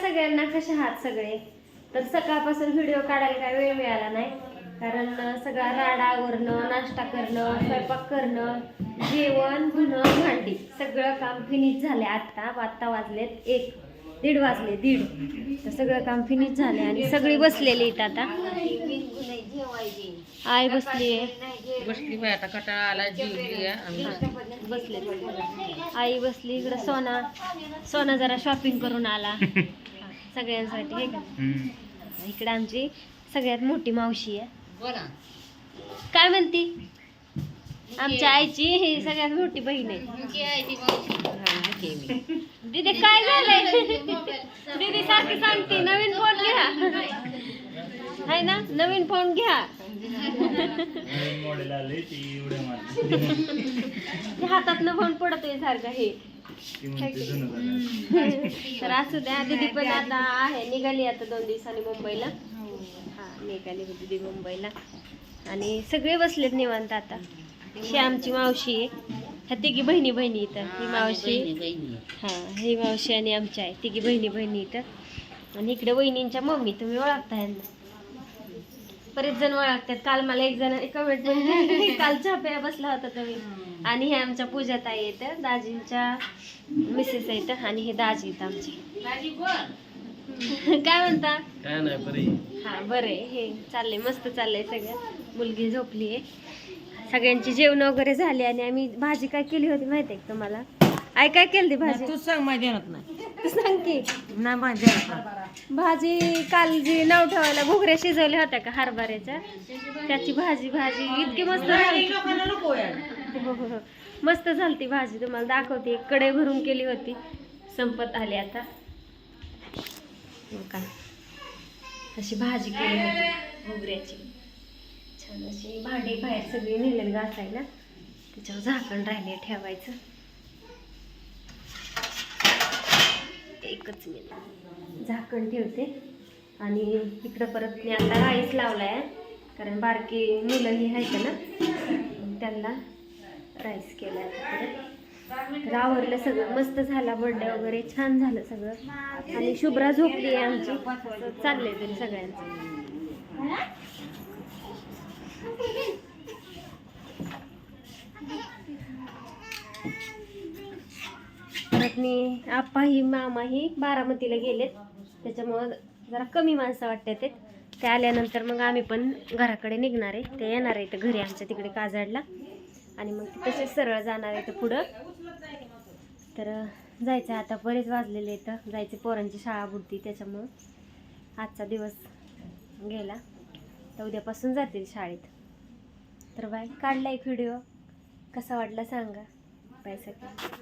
सगळ्यांना कशा आहात सगळे? तर सकाळपासून व्हिडिओ काढायला काय वेळ मिळाला नाही. कारण सगळा राडा आवरणं नाश्ता करणं स्वयंपाक करणं जेवण धुणं भांडी सगळं काम फिनिश झाले आत्ता आत्ता वाजलेत एक दीड वाजले दीड. तर सगळं काम फिनिश झाले आणि सगळी बसलेली इथं आता. आई बसली. आहे बसली बाय आता कटाळा आला जेवली बसले. आई बसली. इकडं सोना. सोना जरा शॉपिंग करून आला. सगळ्यांसाठी हे का? इकडे आमची सगळ्यात मोठी मावशी आहे. बोला काय म्हणती? आमच्या आईची ही सगळ्यात मोठी बहीण आहे. दीदी काय झालंय? दीदी सारखी सांगते. नवीन फोन घ्या. आहे ना? नवीन फोन घ्या. मॉडेल आले ती एवढ्या हातातनं फोन पडतोय सारखं हे. तर असू द्या दिदी पण आता आहे निघाली आता दोन दिवसांनी मुंबईला. हा निघाली दिदी मुंबईला. आणि सगळे बसलेत निवांत आता. ही आमची मावशी आहे. ह्या तिघी बहिणी बहिणी इथं. ही मावशी. हा ही मावशी आणि आमची आहे. तिघी बहिणी बहिणी इथं. आणि इकडे वहिनींच्या मम्मी तुम्ही ओळखता यांना बरेच जण ओळखतात. काल मला एक जण कमेंट पण केली, काल चहा प्या बसला होता तुम्ही. आणि हे आमच्या पूजात आहे इथं दाजींच्या मिसेस आहेत आणि हे दाजी आहेत आमचे. काय म्हणता? काय नाही बरी. हा बरं आहे. हे चाललंय मस्त चाललंय सगळं. मुलगी झोपली आहे सगळ्यांची जेवण वगैरे झाली आणि आम्ही भाजी काय केली होती माहिती आहे तुम्हाला? आई काय केली भाजी? तूच सांग माझ्या ध्यानात नाही. तू सांग की. नाही माझ्या नाही. भाजी काल जी नाव ठेवायला घुगऱ्या शिजवल्या होत्या का हरभऱ्याच्या? त्याची भाजी भाजी इतकी मस्त झाली. लोकांना नको यार. हो, हो, हो. मस्त झालती भाजी तुम्हाला दाखवते. कडे भरून केली होती. संपत आली आता. हो का अशी भाजी केली होती घुगऱ्याची. छान अशी भांडी बाहेर सगळी नेलेली घासायला. त्याच्यावर झाकण राहिले ठेवायचं. एकच मिनिट झाकण ठेवते. आणि इकडं परत मी आता राईस लावलाय. कारण बारकी मुलं ही आहेत ना त्यांना राईस केला तर आवरलं सगळं. मस्त झाला बर्थडे वगैरे. छान झालं सगळं. आणि शुभ्रा झोपली आहे आमची. असं चाललंय तरी सगळ्यांचं. परत मी आप्पाही मामाही बारामतीला गेलेत. त्याच्यामुळं जरा कमी माणसं वाटतात ते आल्यानंतर मग आम्ही पण घराकडे निघणार आहे. ते येणार आहे घरी आमच्या तिकडे काजाडला आणि मग ते तसेच सरळ जाणार आहे तर पुढं. तर जायचं आहे आता. बरेच वाजलेले आहेत. जायचे पोरांची शाळा बुडती. त्याच्यामुळं आजचा दिवस गेला. तर उद्यापासून जातील शाळेत. तर बाय. काढला एक व्हिडिओ. कसा वाटला सांगा. बाय सगळं.